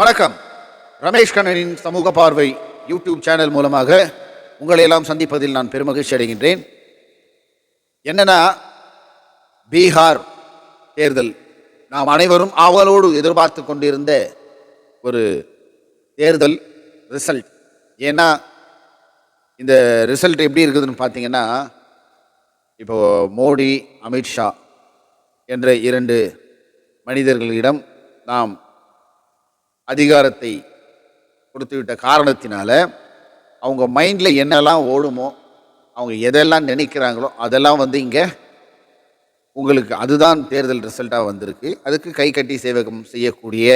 வணக்கம். ரமேஷ் கண்ணனின் சமூக பார்வை யூடியூப் சேனல் மூலமாக உங்களை எல்லாம் சந்திப்பதில் நான் பெருமகிழ்ச்சி அடைகின்றேன். என்னன்னா பீகார் தேர்தல். நாம் அனைவரும் ஆவலோடு எதிர்பார்த்து கொண்டிருந்த ஒரு தேர்தல் ரிசல்ட். ஏன்னா இந்த ரிசல்ட் எப்படி இருக்குதுன்னு பார்த்தீங்கன்னா இப்போது மோடி அமித்ஷா என்ற இரண்டு மனிதர்களிடம் நாம் அதிகாரத்தை கொடுத்துவிட்ட காரணத்தினால அவங்க மைண்டில் என்னெல்லாம் ஓடுமோ அவங்க எதெல்லாம் நினைக்கிறாங்களோ அதெல்லாம் வந்து இங்கே உங்களுக்கு அதுதான் தேர்தல் ரிசல்ட்டாக வந்திருக்கு. அதுக்கு கை கட்டி சேவகம் செய்யக்கூடிய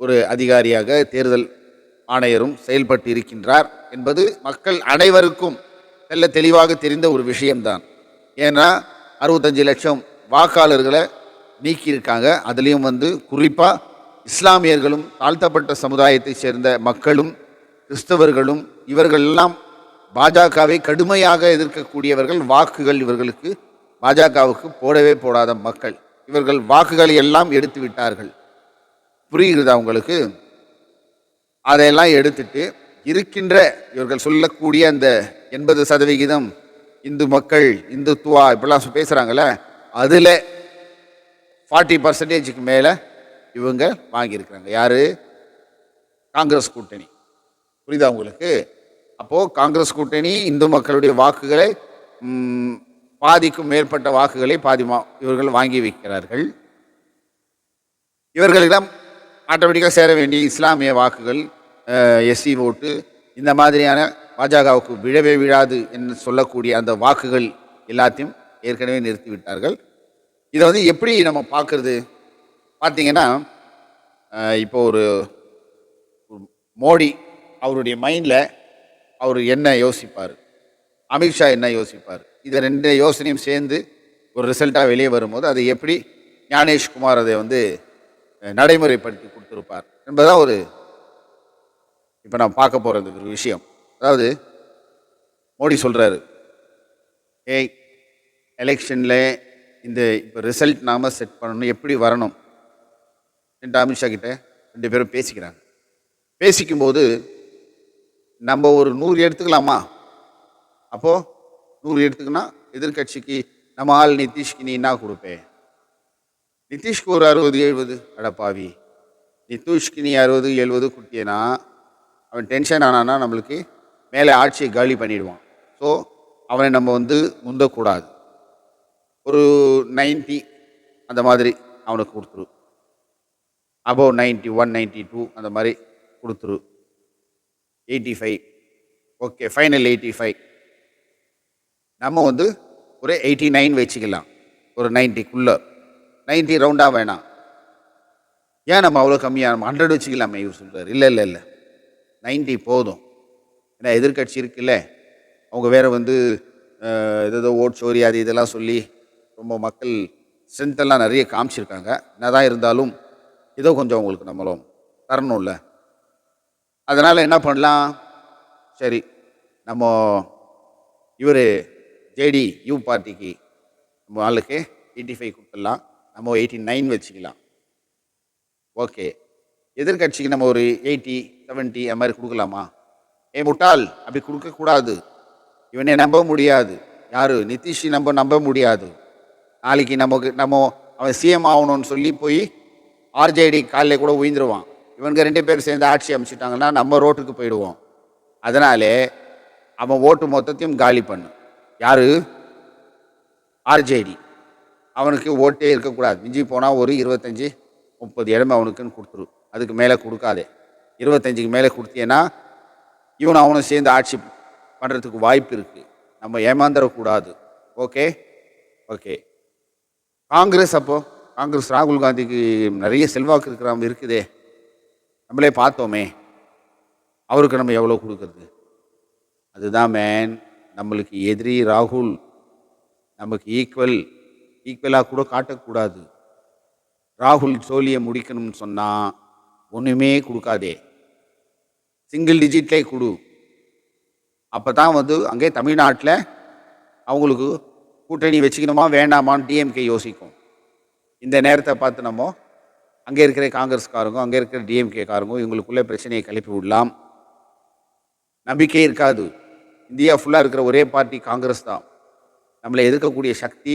ஒரு அதிகாரியாக தேர்தல் ஆணையரும் செயல்பட்டு இருக்கின்றார் என்பது மக்கள் அனைவருக்கும் நல்ல தெளிவாக தெரிந்த ஒரு விஷயம்தான். ஏன்னா அறுபத்தஞ்சு லட்சம் வாக்காளர்களை நீக்கியிருக்காங்க. அதுலேயும் வந்து குறிப்பாக இஸ்லாமியர்களும் தாழ்த்தப்பட்ட சமுதாயத்தைச் சேர்ந்த மக்களும் கிறிஸ்தவர்களும் இவர்கள் எல்லாம் பாஜகவை கடுமையாக எதிர்க்கக்கூடியவர்கள் வாக்குகள் இவர்களுக்கு பாஜகவுக்கு போடவே போடாத மக்கள். இவர்கள் வாக்குகளை எல்லாம் எடுத்து விட்டார்கள். புரிகிறதா உங்களுக்கு? அதையெல்லாம் எடுத்துட்டு இருக்கின்ற இவர்கள் சொல்லக்கூடிய அந்த எண்பது சதவிகிதம் இந்து மக்கள் இந்துத்துவா இப்படிலாம் பேசுகிறாங்களே அதில் ஃபார்ட்டி பர்சன்டேஜுக்கு மேலே இவங்க வாங்கியிருக்கிறாங்க. யார்? காங்கிரஸ் கூட்டணி. புரியுதா உங்களுக்கு? அப்போது காங்கிரஸ் கூட்டணி இந்து மக்களுடைய வாக்குகளை பாதிக்கும் மேற்பட்ட வாக்குகளை பாதி இவர்கள் வாங்கி வைக்கிறார்கள். இவர்களிடம் ஆட்டோமேட்டிக்காக சேர வேண்டிய இஸ்லாமிய வாக்குகள் எஸ்சி ஓட்டு இந்த மாதிரியான பாஜகவுக்கு விழவே விழாது என்று சொல்லக்கூடிய அந்த வாக்குகள் எல்லாத்தையும் ஏற்கனவே நிறுத்திவிட்டார்கள். இதை வந்து எப்படி நம்ம பார்க்குறது? பார்த்தீங்கன்னா இப்போ ஒரு மோடி அவருடைய மைண்டில் அவர் என்ன யோசிப்பார்? அமித்ஷா என்ன யோசிப்பார்? இது ரெண்டு யோசனையும் சேர்ந்து ஒரு ரிசல்ட்டாக வெளியே வரும்போது அதை எப்படி ஞானேஷ்குமார் அதை வந்து நடைமுறைப்படுத்தி கொடுத்துருப்பார் என்பதுதான் ஒரு இப்போ நான் பார்க்க போகிறது ஒரு விஷயம். அதாவது மோடி சொல்கிறாரு ஏய் எலெக்ஷனில் இந்த இப்போ ரிசல்ட் நாம் செட் பண்ணணும் எப்படி வரணும்? ரெண்டு அமித்ஷா கிட்ட ரெண்டு பேரும் பேசிக்கிறாங்க. பேசிக்கும்போது நம்ம ஒரு நூறு எடுத்துக்கலாமா? அப்போது நூறு எடுத்துக்கினா எதிர்க்கட்சிக்கு நம்ம ஆள் நிதிஷ்க்கு நீ என்ன கொடுப்பேன் நிதிஷ்க்கு ஒரு அறுபது எழுபது. அடப்பாவி நிதிஷ்க்கு நீ அறுபது எழுபது குட்டியனா அவன் டென்ஷன் ஆனானா நம்மளுக்கு மேலே ஆட்சியை காலி பண்ணிடுவான். ஸோ அவனை நம்ம வந்து முந்தக்கூடாது. ஒரு 90 அந்த மாதிரி அவனுக்கு கொடுத்துரு. Above ninety one ninety two அந்த மாதிரி கொடுத்துரு. Eighty five okay final eighty five நம்ம வந்து ஒரு எயிட்டி நைன் வச்சுக்கலாம். ஒரு நைன்ட்டிக்குள்ளே நைன்ட்டி ரவுண்டாக வேணாம். ஏன் நம்ம அவ்வளோ கம்மியாக நம்ம ஹண்ட்ரட் வச்சுக்கலாமே இவர் சொல்கிறார் இல்லை இல்லை இல்லை. நைன்ட்டி போதும். ஏன்னா எதிர்க்கட்சி இருக்குல்ல. அவங்க வேறு வந்து ஏதோ ஓட் சோரி அது இதெல்லாம் சொல்லி ரொம்ப மக்கள் ஸ்ட்ரென்த்தெல்லாம் நிறைய காமிச்சிருக்காங்க. என்னதான் இருந்தாலும் இதோ கொஞ்சம் உங்களுக்கு நம்மளும் தரணும்ல. அதனால் என்ன பண்ணலாம்? சரி நம்ம இவர் ஜேடி யூ பார்ட்டிக்கு நம்ம ஆளுக்கு எயிட்டி ஃபைவ் கொடுத்துடலாம். நம்ம எயிட்டி நைன் வச்சுக்கலாம். ஓகே. எதிர்க்கட்சிக்கு நம்ம ஒரு எயிட்டி செவன்ட்டி அது மாதிரி கொடுக்கலாமா? ஏ முட்டாள் அப்படி கொடுக்கக்கூடாது இவனை நம்ப முடியாது. யார்? நிதிஷ் நம்ம நம்ப முடியாது. நாளைக்கு நமக்கு நம்ம அவன் சிஎம் ஆகணும்னு சொல்லி போய் ஆர்ஜேடி காலில் கூட உயிந்துருவான். இவனுங்க ரெண்டு பேரும் சேர்ந்து ஆட்சி அமைச்சிட்டாங்கன்னா நம்ம ரோட்டுக்கு போயிடுவோம். அதனாலே அவன் ஓட்டு மொத்தத்தையும் காலி பண்ணு. யார்? ஆர்ஜேடி. அவனுக்கு ஓட்டே இருக்கக்கூடாது. மிஞ்சி போனால் ஒரு இருபத்தஞ்சி முப்பது இடமே அவனுக்குன்னு கொடுத்துரு. அதுக்கு மேலே கொடுக்காதே. இருபத்தஞ்சுக்கு மேலே கொடுத்தீங்கன்னா இவன் அவனும் சேர்ந்து ஆட்சி பண்ணுறதுக்கு வாய்ப்பு இருக்குது நம்ம ஏமாந்துடக்கூடாது ஓகே? ஓகே. காங்கிரஸ் அப்போ? காங்கிரஸ் ராகுல் காந்திக்கு நிறைய செல்வாக்கு இருக்கிற இருக்குதே. நம்மளே பார்த்தோமே. அவருக்கு நம்ம எவ்வளோ கொடுக்கறது? அதுதான் மேன் நம்மளுக்கு எதிரி ராகுல். நமக்கு ஈக்குவல் ஈக்குவலாக கூட காட்டக்கூடாது. ராகுல் சோழியை முடிக்கணும்னு சொன்னால் ஒன்றுமே கொடுக்காதே. சிங்கிள் டிஜிட்லே கொடு. அப்போ தான் வந்து அங்கே தமிழ்நாட்டில் அவங்களுக்கு கூட்டணி வச்சுக்கணுமா வேண்டாமான்னு டிஎம்கே யோசிக்கும். இந்த நேரத்தை பார்த்து நம்ம அங்கே இருக்கிற காங்கிரஸ்காரங்க அங்கே இருக்கிற டிஎம்கேக்காரங்க இவங்களுக்குள்ளே பிரச்சனையை கிளப்பி விடலாம். நம்பிக்கை இருக்காது. இந்தியா ஃபுல்லாக இருக்கிற ஒரே பார்ட்டி காங்கிரஸ் தான். நம்மளை எதிர்க்கக்கூடிய சக்தி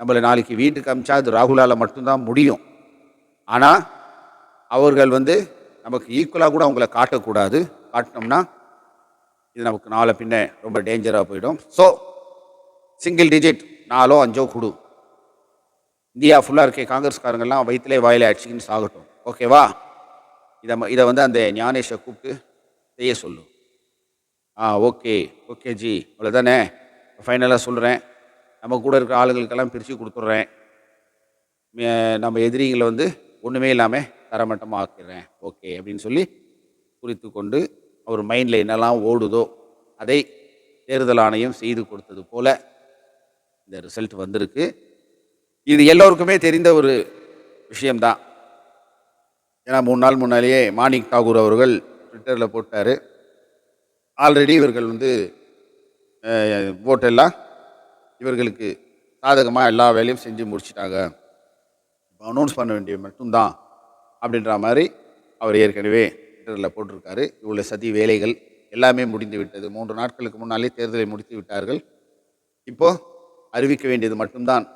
நம்மளை நாளைக்கு வீட்டுக்கு அமிச்சா அது ராகுலால் மட்டும்தான் முடியும். ஆனால் அவர்கள் வந்து நமக்கு ஈக்குவலாக கூட அவங்கள காட்டக்கூடாது. காட்டினோம்னா இது நமக்கு நாளை பின்ன ரொம்ப டேஞ்சராக போயிடும். ஸோ சிங்கிள் டிஜிட் நாலோ அஞ்சோ கொடு. இந்தியா ஃபுல்லாக இருக்க காங்கிரஸ்காரங்கெல்லாம் வயிற்றுலே வாயில் அடிச்சிக்கின்னு சாகட்டும். ஓகேவா இதை ம- இதை வந்து அந்த ஞானேஷை கூப்பிட்டு செய்ய சொல்லு. ஆ ஓகே ஓகே ஜி. அவ்வளோதானே ஃபைனலாக சொல்கிறேன் நம்ம கூட இருக்கிற ஆளுங்களுக்கெல்லாம் பிரித்து கொடுத்துட்றேன். நம்ம எதிரிகளை வந்து ஒன்றுமே இல்லாமல் தரமட்டமாக ஆக்கிடுறேன். ஓகே அப்படின்னு சொல்லி குறித்து கொண்டு அவர் மைண்டில் என்னெல்லாம் ஓடுதோ அதை தேர்தல் ஆணையம் செய்து கொடுத்தது போல் இந்த ரிசல்ட் வந்திருக்கு. இது எல்லோருக்குமே தெரிந்த ஒரு விஷயம்தான். ஏன்னா மூணு நாள் முன்னாலேயே மாணிக் தாகூர் அவர்கள் ட்விட்டரில் போட்டார். ஆல்ரெடி இவர்கள் வந்து போட்டெல்லாம் ஓட்டெல்லாம் இவர்களுக்கு சாதகமாக எல்லா வேலையும் செஞ்சு முடிச்சிட்டாங்க. அனௌன்ஸ் பண்ண வேண்டிய மட்டும்தான் அப்படின்ற மாதிரி அவர் ஏற்கனவே ட்விட்டரில் போட்டிருக்காரு. இவ்வளோ சதி வேலைகள் எல்லாமே முடிந்து விட்டது. மூன்று நாட்களுக்கு முன்னாலே தேர்தலை முடித்து விட்டார்கள். இப்போது அறிவிக்க வேண்டியது மட்டும்தான்.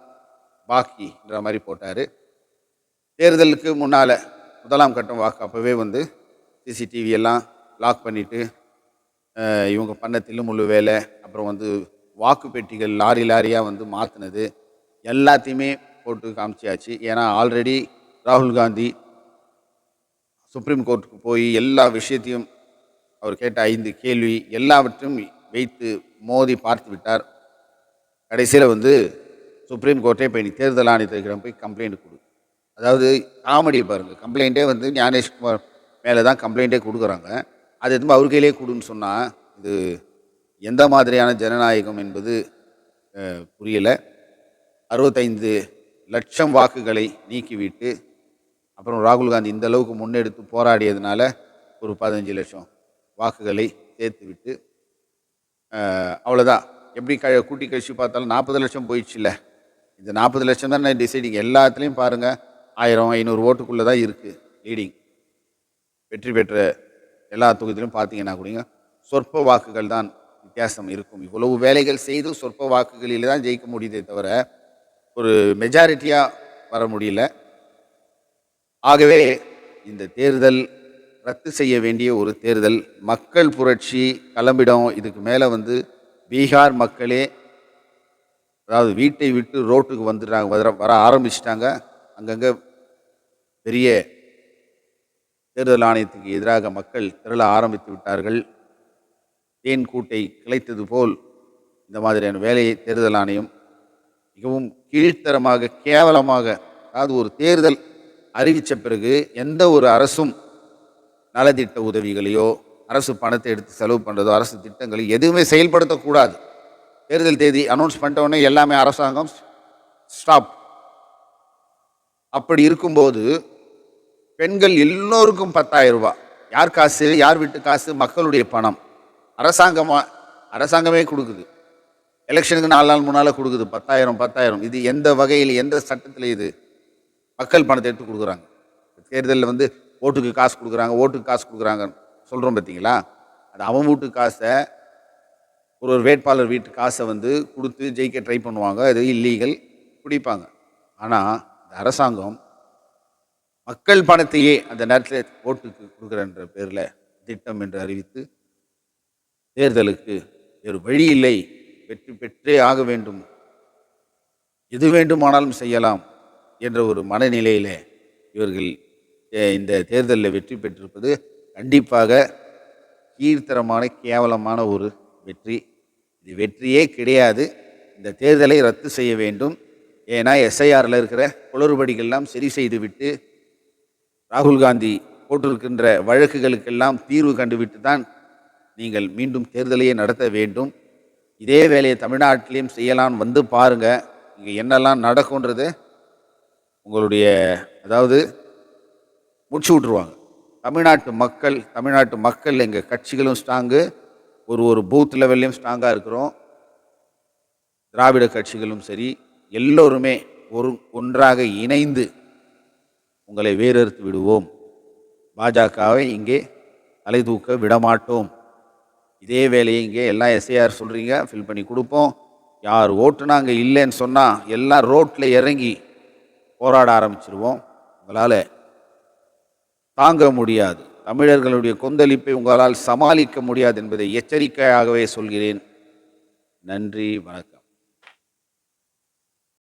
பாக்கின்ற மாதிரி போட்டார். தேர்தலுக்கு முன்னால் முதலாம் கட்டம் வாக்கு அப்போவே வந்து சிசிடிவி எல்லாம் லாக் பண்ணிவிட்டு இவங்க பண்ண தில்லுமுள்ளு வேலை அப்புறம் வந்து வாக்கு பெட்டிகள் லாரி லாரியாக வந்து மாற்றினது எல்லாத்தையுமே போட்டு காமிச்சியாச்சு ஏன்னா ஆல்ரெடி ராகுல் காந்தி சுப்ரீம் கோர்ட்டுக்கு போய் எல்லா விஷயத்தையும் அவர் கேட்ட ஐந்து கேள்வி எல்லாவற்றையும் வைத்து மோதி பார்த்து விட்டார். கடைசியில் வந்து சுப்ரீம் கோர்ட்டே போய் நீ தேர்தல் ஆணையத்திடம் போய் கம்ப்ளைண்ட் கொடு. அதாவது காமெடி பாருங்கள் கம்ப்ளைண்ட்டே வந்து ஞானேஷ்குமார் மேலே தான் கம்ப்ளைண்ட்டே கொடுக்குறாங்க. அது எதுவும் அவர் கையிலே கொடுன்னு சொன்னால் இது எந்த மாதிரியான ஜனநாயகம் என்பது புரியலை. அறுபத்தைந்து லட்சம் வாக்குகளை நீக்கிவிட்டு அப்புறம் ராகுல் காந்தி இந்த அளவுக்கு முன்னெடுத்து போராடியதுனால ஒரு பதினஞ்சு லட்சம் வாக்குகளை சேர்த்து விட்டு அவ்வளோதான் எப்படி க கூட்டி கழிச்சு பார்த்தாலும் நாற்பது லட்சம் போயிடுச்சுல்ல. இந்த நாற்பது லட்சம் தான் டிசைடிங் எல்லாத்துலேயும் பாருங்கள் ஆயிரம் ஐநூறு ஓட்டுக்குள்ளே தான் இருக்குது லீடிங் வெற்றி பெற்ற எல்லா தொகுதியிலும் பார்த்தீங்கன்னா கூடங்க சொற்ப வாக்குகள் தான் வித்தியாசம் இருக்கும். இவ்வளவு வேலைகள் செய்து சொற்ப வாக்குகளில் தான் ஜெயிக்க முடியுதே தவிர ஒரு மெஜாரிட்டியாக வர முடியல. ஆகவே இந்த தேர்தல் ரத்து செய்ய வேண்டிய ஒரு தேர்தல் மக்கள் புரட்சி கிளம்பிடும். இதுக்கு மேலே வந்து பீகார் மக்களே அதாவது வீட்டை விட்டு ரோட்டுக்கு வந்துடுறாங்க வர வர ஆரம்பிச்சிட்டாங்க. அங்கங்கே பெரிய தேர்தல் ஆணையத்துக்கு எதிராக மக்கள் திரள ஆரம்பித்து விட்டார்கள். தேன் கூட்டை கிளைத்தது போல் இந்த மாதிரியான வேலையை தேர்தல் ஆணையம் மிகவும் கீழ்த்தரமாக கேவலமாக அதாவது ஒரு தேர்தல் அறிவித்த பிறகு எந்த ஒரு அரசும் நலத்திட்ட உதவிகளையோ அரசு பணத்தை எடுத்து செலவு பண்ணுறதோ அரசு திட்டங்களை எதுவுமே செயல்படுத்தக்கூடாது. தேர்தல் தேதி அனௌன்ஸ் பண்ணிட்டோடனே எல்லாமே அரசாங்கம் ஸ்டாப் அப்படி இருக்கும்போது பெண்கள் எல்லோருக்கும் பத்தாயிரம் ரூபாய். யார் காசு யார் வீட்டு காசு மக்களுடைய பணம். அரசாங்கமாக அரசாங்கமே கொடுக்குது. எலெக்ஷனுக்கு நாலு நாள் முன்னால் கொடுக்குது. பத்தாயிரம் பத்தாயிரம். இது எந்த வகையில் எந்த சட்டத்தில் இது? மக்கள் பணத்தை எடுத்து கொடுக்குறாங்க. தேர்தலில் வந்து ஓட்டுக்கு காசு கொடுக்குறாங்க ஓட்டுக்கு காசு கொடுக்குறாங்கன்னு சொல்கிறோம் பார்த்தீங்களா அது அவன் வீட்டு காசை ஒரு ஒரு வேட்பாளர் வீட்டு காசை வந்து கொடுத்து ஜெயிக்க ட்ரை பண்ணுவாங்க. அது இல்லீகல் பிடிப்பாங்க ஆனால் இந்த அரசாங்கம் மக்கள் பணத்தையே அந்த நேரத்தில் ஓட்டுக்கு கொடுக்குறன்ற பேரில் திட்டம் என்று அறிவித்து தேர்தலுக்கு வேறு வழி இல்லை. வெற்றி பெற்றே ஆக வேண்டும். எது வேண்டுமானாலும் செய்யலாம் என்ற ஒரு மனநிலையில் இவர்கள் இந்த தேர்தலில் வெற்றி பெற்றிருப்பது கண்டிப்பாக கீழ்த்தரமான கேவலமான ஒரு வெற்றி. இது வெற்றியே கிடையாது. இந்த தேர்தலை ரத்து செய்ய வேண்டும். ஏன்னா எஸ்ஐஆரில் இருக்கிற குளறுபடிகள்லாம் சரி செய்துவிட்டு ராகுல் காந்தி போட்டிருக்கின்ற வழக்குகளுக்கெல்லாம் தீர்வு கண்டுவிட்டு தான் நீங்கள் மீண்டும் தேர்தலையே நடத்த வேண்டும். இதே வேலையை தமிழ்நாட்டிலையும் செய்யலாம் வந்து பாருங்கள் இங்கே என்னெல்லாம் நடக்கும்ன்றது உங்களுடைய அதாவது முடிச்சு விட்ருவாங்க தமிழ்நாட்டு மக்கள் தமிழ்நாட்டு மக்கள் எங்கள் கட்சிகளும் ஸ்ட்ராங்கு. ஒரு ஒரு பூத் லெவல்லையும் ஸ்ட்ராங்காக இருக்கிறோம். திராவிட கட்சிகளும் சரி எல்லோருமே ஒரு ஒன்றாக இணைந்து உங்களை வேறறுத்து விடுவோம். பாஜகவை இங்கே தலை தூக்க விடமாட்டோம். இதே வேலையை இங்கே எல்லாம் எஸ்ஐஆர் சொல்கிறீங்க ஃபில் பண்ணி கொடுப்போம். யார் ஓட்டு நாங்கள் இல்லைன்னு சொன்னால் எல்லாம் ரோட்டில் இறங்கி போராட ஆரம்பிச்சிருவோம். உங்களால் தாங்க முடியாது. தமிழர்களுடைய கொந்தளிப்பை உங்களால் சமாளிக்க முடியாது என்பதை எச்சரிக்கையாகவே சொல்கிறேன். நன்றி வணக்கம்.